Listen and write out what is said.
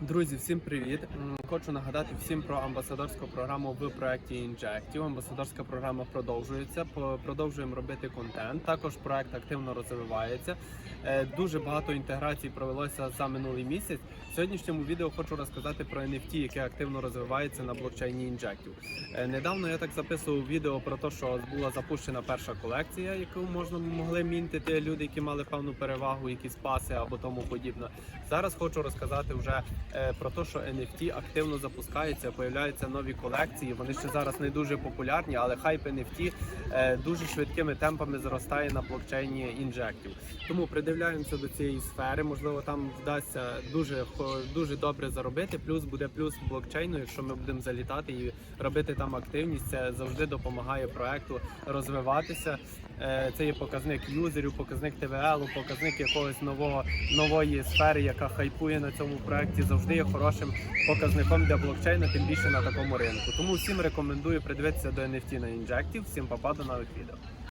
Друзі, всім привіт! Хочу нагадати всім про амбасадорську програму в проєкті Injective. Амбасадорська програма продовжується. Продовжуємо робити контент. Також проект активно розвивається. Е, Дуже багато інтеграцій провелося за минулий місяць. В сьогоднішньому відео хочу розказати про NFT, яке активно розвивається на блокчейні. Е, Недавно я так записував відео про те, що була запущена перша колекція, яку можна могли мінтити люди, які мали певну перевагу, якісь паси або тому подібне. Зараз хочу розказати вже про те, що NFT активно запускається, появляються нові колекції. Вони ще зараз не дуже популярні, але хайп NFT е, дуже швидкими темпами зростає на блокчейні Injective. Тому придивляємося до цієї сфери. Можливо, там вдасться дуже дуже добре заробити. Плюс буде плюс блокчейну, якщо ми будемо залітати і робити там активність. Це завжди допомагає проекту розвиватися. Е, Це є показник юзерів, показник ТВЛ, показник якогось нового нової сфери, яка хайпує на цьому проекті, завжди є хорошим показником для блокчейну, тим більше на такому ринку. Тому всім рекомендую придивитися до NFT на інжектів. Всім папа, до нових відео.